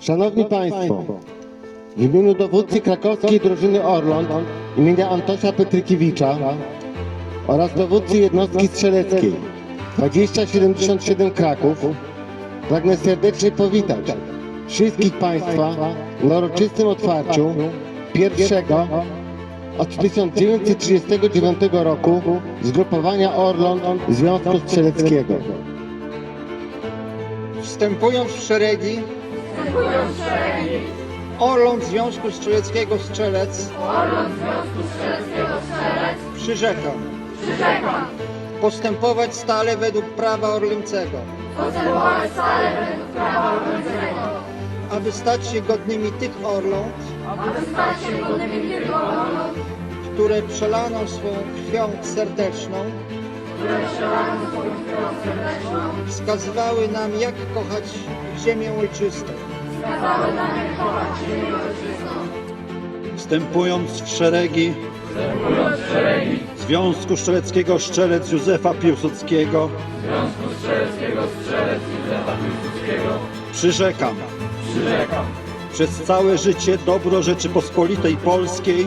Szanowni Państwo, w imieniu dowódcy krakowskiej drużyny Orląt imienia Antosia Petrykiewicza oraz dowódcy jednostki strzeleckiej 2077 Kraków pragnę serdecznie powitać wszystkich Państwa na uroczystym otwarciu pierwszego od 1939 roku zgrupowania Orląt Związku Strzeleckiego. Wstępując w szeregi, Orląt Związku Strzeleckiego Strzelec, przyrzekam, postępować stale według prawa orlyńcego, aby stać się godnymi tych Orląt, które przelaną swą krwią serdeczną wskazywały nam, jak kochać ziemię ojczystą. Wstępując w szeregi Związku Strzeleckiego Strzelec Józefa Piłsudskiego. Przyrzekam. Przez całe życie dobro Rzeczypospolitej Polskiej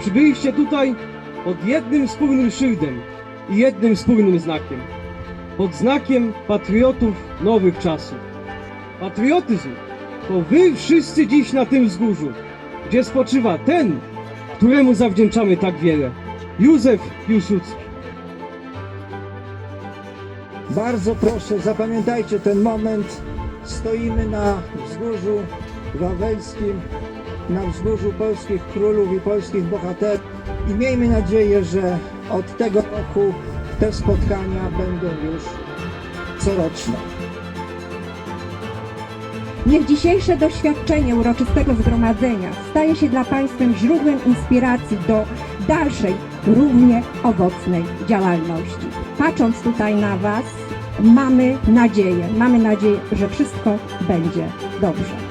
Przybyliście tutaj pod jednym wspólnym szyldem i jednym wspólnym znakiem. Pod znakiem patriotów nowych czasów. Patriotyzm to wy wszyscy dziś na tym wzgórzu, gdzie spoczywa ten, któremu zawdzięczamy tak wiele. Józef Piłsudski. Bardzo proszę, zapamiętajcie ten moment. Stoimy na wzgórzu wawelskim, na wzgórzu polskich królów i polskich bohaterów i miejmy nadzieję, że od tego roku te spotkania będą już coroczne. Niech dzisiejsze doświadczenie uroczystego zgromadzenia staje się dla Państwem źródłem inspiracji do dalszej, równie owocnej działalności. Patrząc tutaj na Was, mamy nadzieję, mamy nadzieję, że wszystko będzie dobrze.